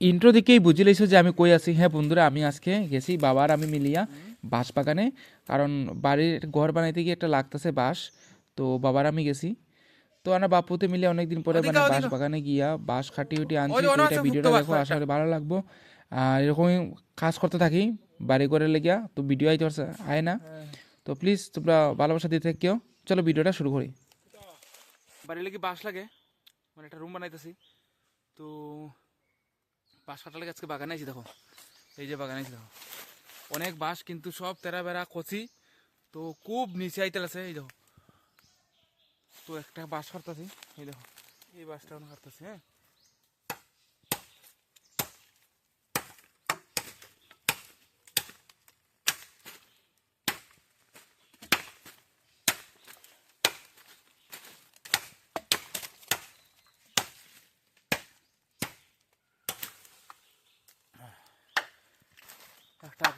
Intro দিকেই বুঝে লাইছো যে আমি কই আছি। হ্যাঁ বন্ধুরা আমি আজকে গেছি বাবার আমি মিলিয়া বাঁশ বাগানে। কারণ বাড়ির ঘর বানাইতে গিয়ে একটা লাগতেছে বাঁশ তো বাবার আমি গেছি। তো আমরা বাপুতে মিলে অনেকদিন পরে মানে বাঁশ বাগানে গিয়া বাঁশ খাটি উটি আনছি এটা ভিডিওটা দেখো আশা করি ভালো লাগবো। আর এরকমই কাজ করতে থাকি বাড়ি করে লেগিয়া তো ভিডিও আইতে পারছে আয় না। তো প্লিজ তোমরা ভালোবাসা দিতে কেউ চলো ভিডিওটা শুরু করি। বাড়ি লেগে বাঁশ লাগে মানে একটা রুম বানাইতেছি। তো বাঁশ কাটালে আজকে বাগানে আছি দেখো? এই যে বাগানে আছি দেখো। অনেক বাঁশ, কিন্তু সব তেরা বেড়া কচি। তো খুব নিচে আইতে আছে, এই দেখো। তো একটা বাঁশ কাটতেছি, এই দেখো। এই বাঁশটা কাটতেছি হ্যাঁ?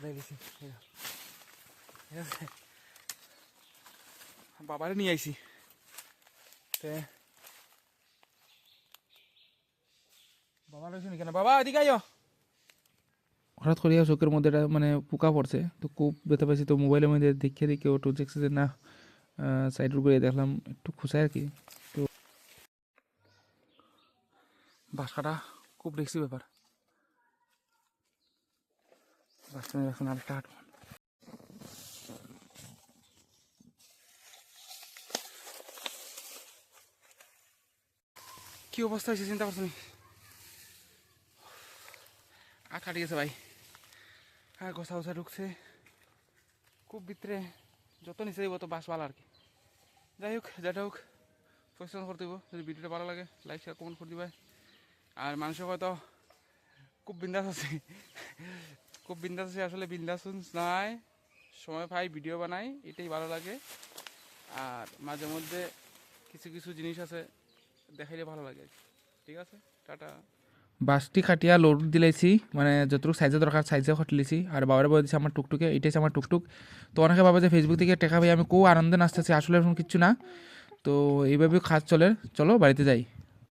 ঠিক আছে? বাবারে নিয়ে আইছি। তে। বাবা রয়েছে কেন? বাবা এদিকে আইও। হঠাৎ করিয়া চোখের মধ্যে একটা মানে পোকা পড়ছে। তো খুব ব্যথা পাইছি তো মোবাইলের মধ্যে দেখে দেখে ওটু দেখছে যে না সাইড করে দেখলাম একটু খুশায় আর কি। তো বাস কাটা খুব রিক্সি ব্যাপার। বাসটা এখন আরেকটা হাঁটবো কি অবস্থা হয়েছে, চিন্তা করছ আর কাটি গেছে ভাই। হ্যাঁ গোসা গোসা ঢুকছে। খুব ভিতরে যত নিচে দিব তো বাস ভালো আর কি। যাই হোক, যেটা হোক, পরিশ্রম করতে দিব যদি ভিডিওটা ভালো লাগে লাইক শেয়ার কমেন্ট করে দিবে। আর মানুষের হয়তো খুব বিন্দাস আছে। খুব বিন্দাস আসলে বিন্দাস নাই সময় পাই ভিডিও বানাই, এটাই ভালো লাগে। আর মাঝে মধ্যে কিছু কিছু জিনিস আছে, দেখাইলে ভালো লাগে। ঠিক আছে? টাটা। বাসটি খাটিয়া লোড দিলাইছি মানে যতটুকু সাইজে দরকার সাইজে খাটলিছি আর বাবার বলে দিচ্ছে আমার টুকটুকে, এটাই আমার টুকটুক। তো অনেকে ভাবে যে ফেসবুক থেকে টেকা ভাই আমি খুব আনন্দে নাচতেছি, আসলে এরকম কিচ্ছু না। তো এইভাবে কাজ চলে। চলো, বাড়িতে যাই।